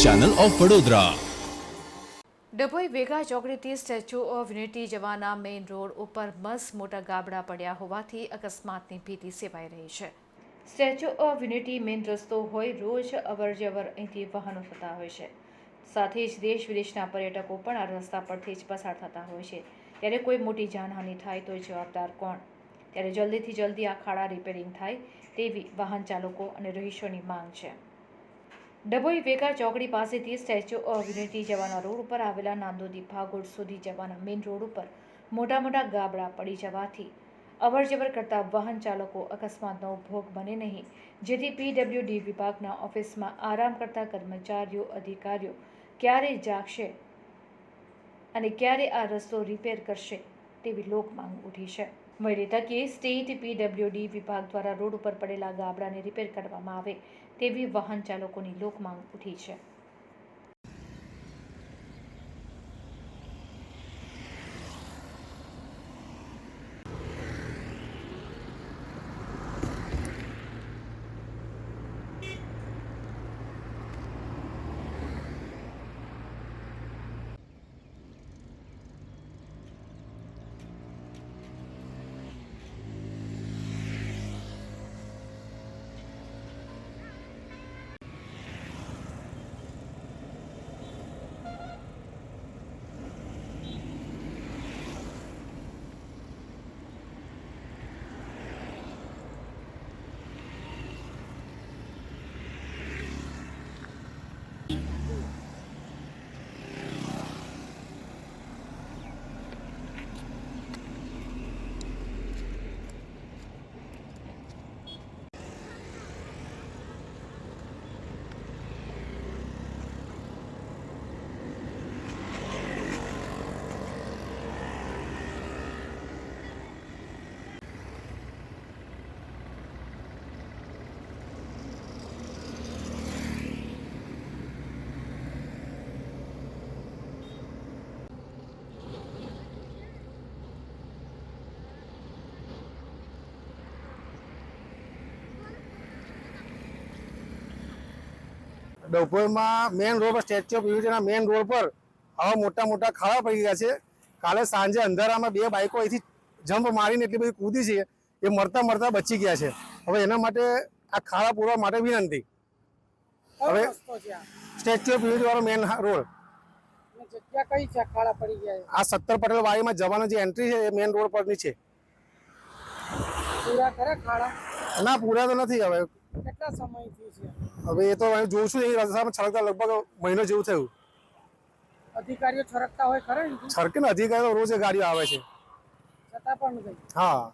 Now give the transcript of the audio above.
Channel of Vadodara. Dabhoi Vega ચોકડીથી statue of unity જવાના main road ઉપર મસ્ત મોટા ગાબડા પડ્યા હોવાથી અકસ્માતની ભીતિ સેવાઈ રહી છે. સ્ટેચ્યુ ઓફ યુનિટી મેઇન રસ્તો હોય રોજ અવરજવર અહીંથી વાહનો થતા હોય છે. સાથે જ દેશ વિદેશના પર્યટકો પણ આ રસ્તા પરથી જ પસાર થતા હોય છે. ત્યારે કોઈ મોટી જાનહાનિ થાય તો જવાબદાર કોણ? ત્યારે જલ્દીથી જલ્દી આ ખાડા રિપેરિંગ થાય તેવી વાહન ચાલકો અને રહીશોની માંગ છે. ડભોઈ વેગા ચોકડી પાસેથી સ્ટેચ્યુ ઓફ યુનિટી જવાના રોડ ઉપર આવેલા નાંદોદી ભાગોળ સુધી જવાના મેઇન રોડ ઉપર મોટા મોટા ગાબડા પડી જવાથી અવરજવર કરતા વાહન ચાલકો અકસ્માતનો ભોગ બને નહીં. જેથી પીડબ્લ્યુડી વિભાગના ઓફિસમાં આરામ કરતા કર્મચારીઓ, અધિકારીઓ ક્યારે જાગશે અને ક્યારે આ રસ્તો રિપેર કરશે? તેવી લોક માંગ ઉઠી છે. વહેલી તકે સ્ટેટ પીડબ્લ્યુડી વિભાગ દ્વારા રોડ ઉપર પડેલા ગાબડાને રિપેર કરવામાં આવે તેવી વાહન ચાલકોની લોક માંગ ઉઠી છે. ડભોઈમાં મેઇન રોડ પર સ્ટેચ્યુ ઓફ યુનિટીના મેઇન રોડ પર આવા મોટા મોટા ખાડા પડી ગયા છે. કાલે સાંજે અંધારામાં બે બાઇકો અહીંથી જમ્પ મારીને એટલી બધી કૂદી છે એ મરતા મરતા બચી ગયા છે. હવે એના માટે આ ખાડા પૂરવા માટે વિનંતી. હવે સ્ટેચ્યુ ઓફ યુનિટી વાળો મેઇન રોડ? આ સત્તર પટેલ વાડીમાં જવાનો જે એન્ટ્રી છે એ મેઇન રોડ પરની છે. ના પૂરા તો નથી હવે. કેટલા સમયથી છે? હવે એ તો જોઉં છું એ રસ્તામાં છળકતા લગભગ મહિનો જેવું થયું. અધિકારીઓ છરકતા હોય ખરા છરકે ને અધિકારીઓ રોજ ગાડીઓ આવે છે. છતાં પણ હા.